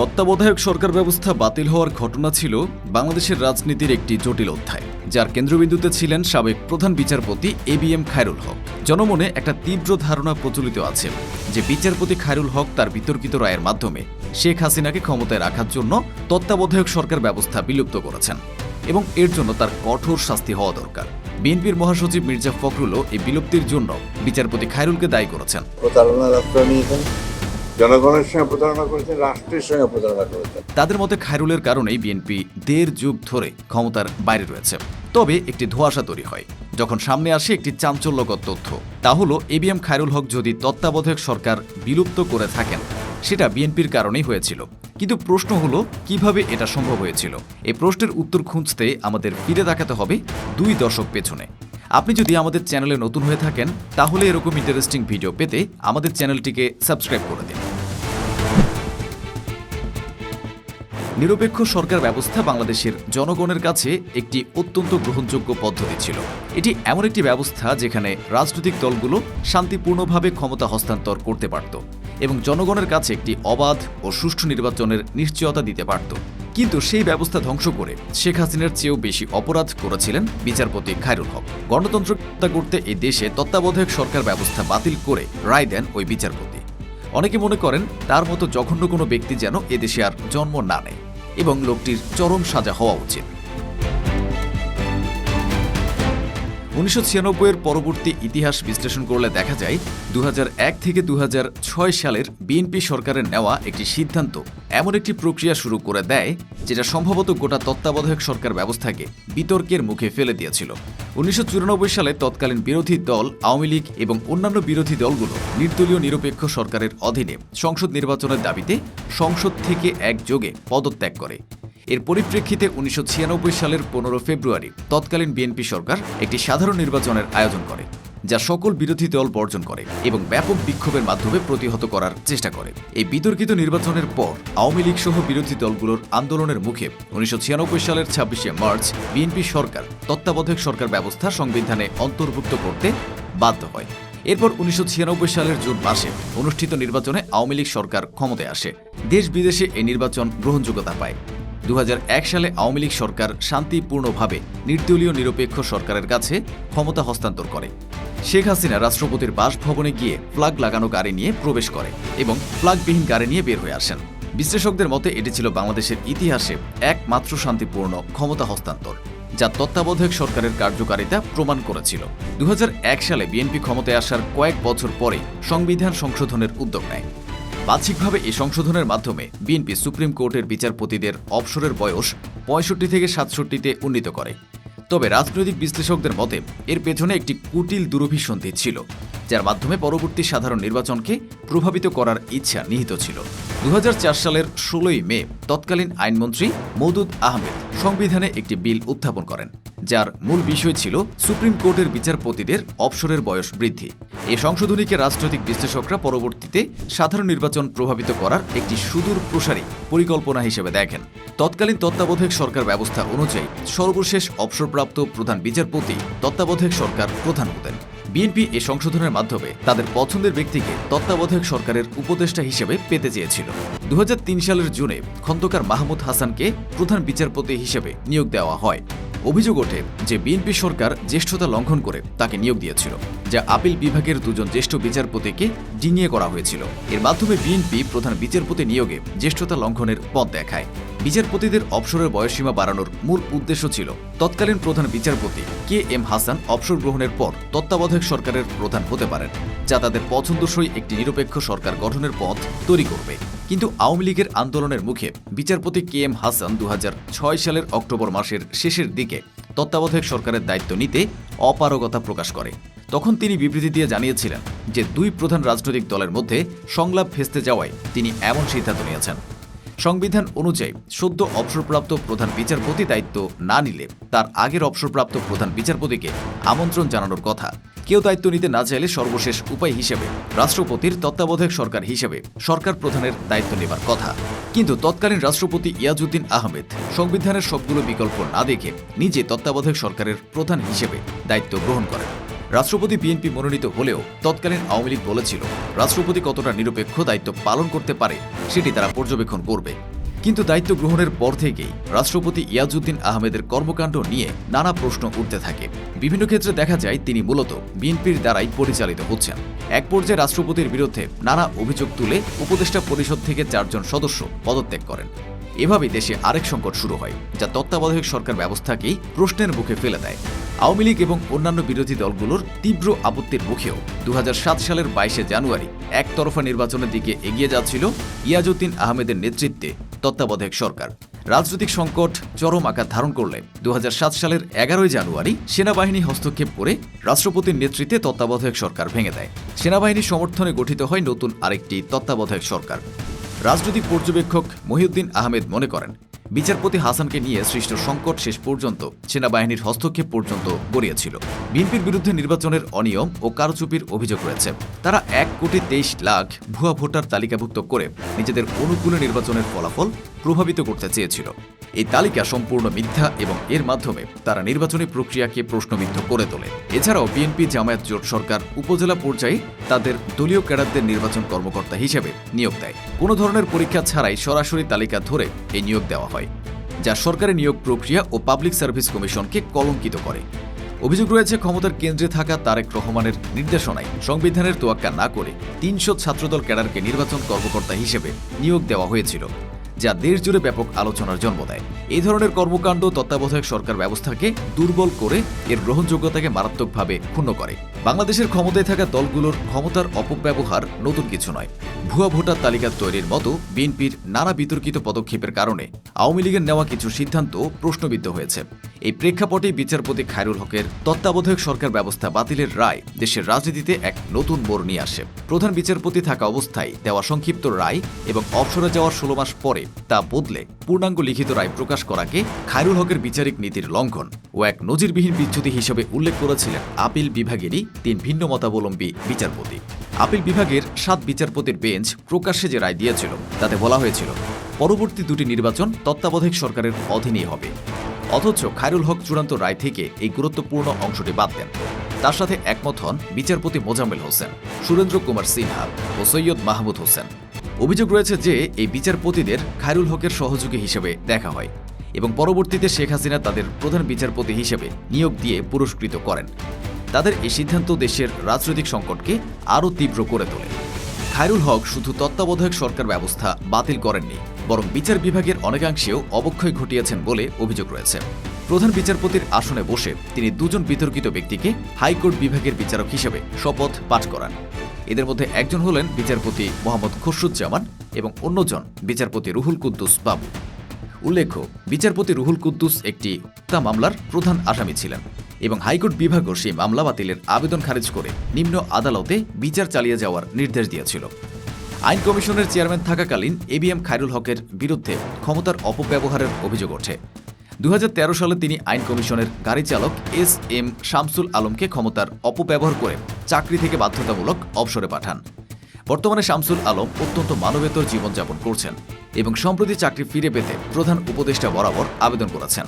তত্ত্বাবধায়ক সরকার ব্যবস্থা বাতিল হওয়ার ঘটনা ছিল বাংলাদেশের রাজনীতির একটি জটিল অধ্যায়, যার কেন্দ্রবিন্দুতে ছিলেন সাবেক প্রধান বিচারপতি A B M Khairul Haque. জনমনে একটা তীব্র ধারণা প্রচলিত আছে যে বিচারপতি খায়রুল হক তার বিতর্কিত রায়ের মাধ্যমে শেখ হাসিনাকে ক্ষমতায় রাখার জন্য তত্ত্বাবধায়ক সরকার ব্যবস্থা বিলুপ্ত করেছেন এবং এর জন্য তার কঠোর শাস্তি হওয়া দরকার। বিএনপির মহাসচিব মির্জা ফখরুলও এই বিলুপ্তির জন্য বিচারপতি খায়রুলকে দায়ী করেছেন। প্রতারণার জনগণের সঙ্গে প্রতারণা করেছেন, রাষ্ট্রের সঙ্গে প্রতারণা করেছেন। তাদের মতে খায়রুলের কারণেই বিএনপি দেড় যুগ ধরে ক্ষমতার বাইরে রয়েছে। তবে একটি ধোঁয়াশা তৈরি হয়। যখন সামনে আসে একটি চাঞ্চল্যকর তথ্য, তা হলো এবিএম খায়রুল হক যদি তত্ত্বাবধায়ক সরকার বিলুপ্ত করে থাকেন, সেটা বিএনপির কারণেই হয়েছিল। কিন্তু প্রশ্ন হলো, কীভাবে এটা সম্ভব হয়েছিল? এই প্রশ্নের উত্তর খুঁজতে আমাদের ফিরে তাকাতে হবে দুই দশক পেছনে। আপনি যদি আমাদের চ্যানেলে নতুন হয়ে থাকেন, তাহলে এরকম ইন্টারেস্টিং ভিডিও পেতে আমাদের চ্যানেলটিকে সাবস্ক্রাইব করে দিন। নিরপেক্ষ সরকার ব্যবস্থা বাংলাদেশের জনগণের কাছে একটি অত্যন্ত গ্রহণযোগ্য পদ্ধতি ছিল। এটি এমন একটি ব্যবস্থা যেখানে রাজনৈতিক দলগুলো শান্তিপূর্ণভাবে ক্ষমতা হস্তান্তর করতে পারত এবং জনগণের কাছে একটি অবাধ ও সুষ্ঠু নির্বাচনের নিশ্চয়তা দিতে পারত। কিন্তু সেই ব্যবস্থা ধ্বংস করে শেখ হাসিনার চেয়েও বেশি অপরাধ করেছিলেন বিচারপতি খায়রুল হক। গণতন্ত্র করতে এই দেশে তত্ত্বাবধায়ক সরকার ব্যবস্থা বাতিল করে রায় দেন ওই বিচারপতি। অনেকে মনে করেন তার মতো জঘন্য কোনো ব্যক্তি যেন এদেশে আর জন্ম না নেয় এবং লোকটির চরম সাজা হওয়া উচিত। উনিশশো এর পরবর্তী ইতিহাস বিশ্লেষণ করলে দেখা যায় দু হাজার এক থেকে দু হাজার ছয় সালের বিএনপি সরকারের নেওয়া একটি সিদ্ধান্ত এমন একটি প্রক্রিয়া শুরু করে দেয় যেটা সম্ভবত গোটা তত্ত্বাবধায়ক সরকার ব্যবস্থাকে বিতর্কের মুখে ফেলে দিয়েছিল। উনিশশো চুরানব্বই সালে তৎকালীন বিরোধী দল, আওয়ামী লীগ এবং অন্যান্য বিরোধী দলগুলো নির্দলীয় নিরপেক্ষ সরকারের অধীনে সংসদ নির্বাচনের দাবিতে সংসদ থেকে একযোগে পদত্যাগ করে। এর পরিপ্রেক্ষিতে উনিশশো ছিয়ানব্বই সালের পনেরো ফেব্রুয়ারি তৎকালীন বিএনপি সরকার একটি সাধারণ নির্বাচনের আয়োজন করে, যা সকল বিরোধী দল বর্জন করে এবং ব্যাপক বিক্ষোভের মাধ্যমে প্রতিহত করার চেষ্টা করে। এই বিতর্কিত নির্বাচনের পর আওয়ামী লীগ সহ বিরোধী দলগুলোর আন্দোলনের মুখে উনিশশো ছিয়ানব্বই সালের ছাব্বিশে মার্চ বিএনপি সরকার তত্ত্বাবধায়ক সরকার ব্যবস্থা সংবিধানে অন্তর্ভুক্ত করতে বাধ্য হয়। এরপর উনিশশো ছিয়ানব্বই সালের জুন মাসে অনুষ্ঠিত নির্বাচনে আওয়ামী লীগ সরকার ক্ষমতায় আসে। দেশ বিদেশে এই নির্বাচন গ্রহণযোগ্যতা পায়। দু হাজার এক সালে আওয়ামী লীগ সরকার শান্তিপূর্ণভাবে নির্দলীয় নিরপেক্ষ সরকারের কাছে ক্ষমতা হস্তান্তর করে। শেখ হাসিনা রাষ্ট্রপতির বাসভবনে গিয়ে ফ্ল্যাগ লাগানো গাড়ি নিয়ে প্রবেশ করে এবং ফ্লাগবিহীন গাড়ি নিয়ে বের হয়ে আসেন। বিশ্লেষকদের মতে, এটি ছিল বাংলাদেশের ইতিহাসে একমাত্র শান্তিপূর্ণ ক্ষমতা হস্তান্তর, যা তত্ত্বাবধায়ক সরকারের কার্যকারিতা প্রমাণ করেছিল। দু হাজার এক সালে বিএনপি ক্ষমতায় আসার কয়েক বছর পরে সংবিধান সংশোধনের উদ্যোগ নেয়। বাহ্যিকভাবে এই সংশোধনের মাধ্যমে বিএনপি সুপ্রিম কোর্টের বিচারপতিদের অবসরের বয়স পঁয়ষট্টি থেকে সাতষট্টিতে উন্নীত করে। তবে রাজনৈতিক বিশ্লেষকদের মতে, এর পেছনে একটি কুটিল দুরভিসন্ধি ছিল। যার মাধ্যমে পরবর্তী সাধারণ নির্বাচনকে প্রভাবিত করার ইচ্ছা নিহিত ছিল। দু হাজার চার সালের ষোলোই মে তৎকালীন আইনমন্ত্রী মৌদুদ আহমেদ সংবিধানে একটি বিল উত্থাপন করেন, যার মূল বিষয় ছিল সুপ্রিম কোর্টের বিচারপতিদের অবসরের বয়স বৃদ্ধি। এই সংশোধনীকে রাজনৈতিক বিশ্লেষকরা পরবর্তীতে সাধারণ নির্বাচন প্রভাবিত করার একটি সুদূর প্রসারী পরিকল্পনা হিসেবে দেখেন। তৎকালীন তত্ত্বাবধায়ক সরকার ব্যবস্থা অনুযায়ী সর্বশেষ অবসরপ্রাপ্ত প্রধান বিচারপতি তত্ত্বাবধায়ক সরকার প্রধান হতেন। বিএনপি এই সংশোধনের মাধ্যমে তাদের পছন্দের ব্যক্তিকে তত্ত্বাবধায়ক সরকারের উপদেষ্টা হিসেবে পেতে চেয়েছিল। দু হাজার তিন সালের জুনে খন্দকার মাহমুদ হাসানকে প্রধান বিচারপতি হিসেবে নিয়োগ দেওয়া হয়। অভিযোগ ওঠে যে বিএনপি সরকার জ্যেষ্ঠতা লঙ্ঘন করে তাকে নিয়োগ দিয়েছিল, যা আপিল বিভাগের দুজন জ্যেষ্ঠ বিচারপতিকে ডিঙিয়ে করা হয়েছিল। এর মাধ্যমে বিএনপি প্রধান বিচারপতি নিয়োগে জ্যেষ্ঠতা লঙ্ঘনের পথ দেখায়। বিচারপতিদের অবসরের বয়সসীমা বাড়ানোর মূল উদ্দেশ্য ছিল। তৎকালীন প্রধান বিচারপতি কে এম হাসান অবসর গ্রহণের পর তত্ত্বাবধায়ক সরকারের প্রধান হতে পারেন, যা তাদের পছন্দসই একটি নিরপেক্ষ সরকার গঠনের পথ তৈরি করবে। কিন্তু আওয়ামী লীগের আন্দোলনের মুখে বিচারপতি কে এম হাসান দু হাজার ছয় সালের অক্টোবর মাসের শেষের দিকে তত্ত্বাবধায়ক সরকারের দায়িত্ব নিতে অপারগতা প্রকাশ করে। তখন তিনি বিবৃতি দিয়ে জানিয়েছিলেন যে, দুই প্রধান রাজনৈতিক দলের মধ্যে সংলাপ ভেস্তে যাওয়ায় তিনি এমন সিদ্ধান্ত নিয়েছেন। সংবিধান অনুযায়ী সদ্য অবসরপ্রাপ্ত প্রধান বিচারপতি দায়িত্ব না নিলে তার আগের অবসরপ্রাপ্ত প্রধান বিচারপতিকে আমন্ত্রণ জানানোর কথা। কেউ দায়িত্ব নিতে না চাইলে সর্বশেষ উপায় হিসেবে রাষ্ট্রপতির তত্ত্বাবধায়ক সরকার হিসেবে সরকার প্রধানের দায়িত্ব নেবার কথা। কিন্তু তৎকালীন রাষ্ট্রপতি ইয়াজউদ্দিন আহমেদ সংবিধানের সবগুলো বিকল্প না দেখে নিজে তত্ত্বাবধায়ক সরকারের প্রধান হিসেবে দায়িত্ব গ্রহণ করেন। রাষ্ট্রপতি বিএনপি মনোনীত হলেও তৎকালীন আওয়ামী লীগ বলেছিল, রাষ্ট্রপতি কতটা নিরপেক্ষ দায়িত্ব পালন করতে পারে, সেটি তারা পর্যবেক্ষণ করবে। কিন্তু দায়িত্ব গ্রহণের পর থেকেই রাষ্ট্রপতি ইয়াজউদ্দিন আহমেদের কর্মকাণ্ড নিয়ে নানা প্রশ্ন উঠতে থাকে। বিভিন্ন ক্ষেত্রে দেখা যায় তিনি মূলত বিএনপির দ্বারাই পরিচালিত হচ্ছেন। এক পর্যায়ে রাষ্ট্রপতির বিরুদ্ধে নানা অভিযোগ তুলে উপদেষ্টা পরিষদ থেকে চারজন সদস্য পদত্যাগ করেন। এভাবেই দেশে আরেক সংকট শুরু হয়, যা তত্ত্বাবধায়ক সরকার ব্যবস্থাকেই প্রশ্নের মুখে ফেলে দেয়। আওয়ামী লীগ এবং অন্যান্য বিরোধী দলগুলোর তীব্র আপত্তির মুখেও দু হাজার সাত সালের বাইশে জানুয়ারি একতরফা নির্বাচনের দিকে এগিয়ে যাচ্ছিল ইয়াজউদ্দিন আহমেদের নেতৃত্বে তত্ত্বাবধায়ক সরকার। রাজনৈতিক সংকট চরম আকার ধারণ করলে দু হাজার সাত সালের এগারোই জানুয়ারি সেনাবাহিনী হস্তক্ষেপ করে রাষ্ট্রপতির নেতৃত্বে তত্ত্বাবধায়ক সরকার ভেঙে দেয়। সেনাবাহিনীর সমর্থনে গঠিত হয় নতুন আরেকটি তত্ত্বাবধায়ক সরকার। রাজনৈতিক পর্যবেক্ষক মহিউদ্দিন আহমেদ মনে করেন, বিচারপতি হাসানকে নিয়ে সৃষ্ট সংকট শেষ পর্যন্ত সেনাবাহিনীর হস্তক্ষেপ পর্যন্ত গড়িয়েছিল। বিএনপির বিরুদ্ধে নির্বাচনের অনিয়ম ও কারচুপির অভিযোগ রয়েছে। তারা এক কোটি তেইশ লাখ ভুয়া ভোটার তালিকাভুক্ত করে নিজেদের অনুকূলে নির্বাচনের ফলাফল প্রভাবিত করতে চেয়েছিল। এই তালিকা সম্পূর্ণ মিথ্যা এবং এর মাধ্যমে তারা নির্বাচনী প্রক্রিয়াকে প্রশ্নবিদ্ধ করে তোলে। এছাড়াও বিএনপি জামায়াত জোট সরকার উপজেলা পর্যায়ে তাদের দলীয় ক্যাডারদের নির্বাচন কর্মকর্তা হিসেবে নিয়োগ দেয়। কোনো ধরনের পরীক্ষা ছাড়াই সরাসরি তালিকা ধরে এই নিয়োগ দেওয়া হয়, যা সরকারি নিয়োগ প্রক্রিয়া ও পাবলিক সার্ভিস কমিশনকে কলঙ্কিত করে। অভিযোগ রয়েছে, ক্ষমতার কেন্দ্রে থাকা তারেক রহমানের নির্দেশনায় সংবিধানের তোয়াক্কা না করে তিনশো ছাত্রদল ক্যাডারকে নির্বাচন কর্মকর্তা হিসেবে নিয়োগ দেওয়া হয়েছিল। যা দেশ জুড়ে ব্যাপক আলোচনার জন্ম দেয়। এই ধরনের কর্মকাণ্ড তত্ত্বাবধায়ক সরকার ব্যবস্থাকে দুর্বল করে এর গ্রহণযোগ্যতাকে মারাত্মকভাবে ক্ষুণ্ণ করে। বাংলাদেশের ক্ষমতায় থাকা দলগুলোর ক্ষমতার অপব্যবহার নতুন কিছু নয়। ভুয়া ভোটার তালিকা তৈরির মতো বিএনপির নানা বিতর্কিত পদক্ষেপের কারণে আওয়ামী লীগের নেওয়া কিছু সিদ্ধান্ত প্রশ্নবিদ্ধ হয়েছে। এই প্রেক্ষাপটে বিচারপতি খায়রুল হকের তত্ত্বাবধায়ক সরকার ব্যবস্থা বাতিলের রায় দেশের রাজনীতিতে এক নতুন মোড় নিয়ে আসে। প্রধান বিচারপতি থাকা অবস্থায় দেওয়া সংক্ষিপ্ত রায় এবং অবসরে যাওয়ার ষোলো মাস পরে তা বদলে পূর্ণাঙ্গ লিখিত রায় প্রকাশ করাকে খায়রুল হকের বিচারিক নীতির লঙ্ঘন ও এক নজিরবিহীন বিচ্যুতি হিসেবে উল্লেখ করেছিলেন আপিল বিভাগেরই তিন ভিন্ন মতাবলম্বী বিচারপতি। আপিল বিভাগের সাত বিচারপতির বেঞ্চ প্রকাশ্যে যে রায় দিয়েছিল, তাতে বলা হয়েছিল, পরবর্তী দুটি নির্বাচন তত্ত্বাবধায়ক সরকারের অধীনেই হবে। অথচ খায়রুল হক চূড়ান্ত রায় থেকে এই গুরুত্বপূর্ণ অংশটি বাদ দেন। তার সাথে একমত হন বিচারপতি মোজাম্মেল হোসেন, সুরেন্দ্র কুমার সিনহা ও সৈয়দ মাহমুদ হোসেন। অভিযোগ রয়েছে যে এই বিচারপতিদের খায়রুল হকের সহযোগী হিসেবে দেখা হয় এবং পরবর্তীতে শেখ হাসিনা তাদের প্রধান বিচারপতি হিসেবে নিয়োগ দিয়ে পুরস্কৃত করেন। তাদের এই সিদ্ধান্ত দেশের রাজনৈতিক সংকটকে আরও তীব্র করে তোলে। খায়রুল হক শুধু তত্ত্বাবধায়ক সরকার ব্যবস্থা বাতিল করেননি, বরং বিচার বিভাগের অনেকাংশেও অবক্ষয় ঘটিয়েছেন বলে অভিযোগ রয়েছে। প্রধান বিচারপতির আসনে বসে তিনি দুজন বিতর্কিত ব্যক্তিকে হাইকোর্ট বিভাগের বিচারক হিসেবে শপথ পাঠ করান। এদের মধ্যে একজন হলেন বিচারপতি মোহাম্মদ খসরুজ্জামান এবং অন্যজন বিচারপতি রুহুল কুদ্দুস বাবু। উল্লেখ্য, বিচারপতি রুহুল কুদ্দুস একটি হত্যা মামলার প্রধান আসামি ছিলেন এবং হাইকোর্ট বিভাগও সেই মামলা বাতিলের আবেদন খারিজ করে নিম্ন আদালতে বিচার চালিয়ে যাওয়ার নির্দেশ দিয়েছিল। আইন কমিশনের চেয়ারম্যান থাকাকালীন এবিএম খায়রুল হকের বিরুদ্ধে ক্ষমতার অপব্যবহারের অভিযোগ ওঠে। দু হাজার তেরো সালে তিনি আইন কমিশনের গাড়ি চালক এস এম শামসুল আলমকে ক্ষমতার অপব্যবহার করে চাকরি থেকে বাধ্যতামূলক অবসরে পাঠান। বর্তমানে শামসুল আলম অত্যন্ত মানবেতর জীবনযাপন করছেন এবং সম্প্রতি চাকরি ফিরে পেতে প্রধান উপদেষ্টা বরাবর আবেদন করেছেন।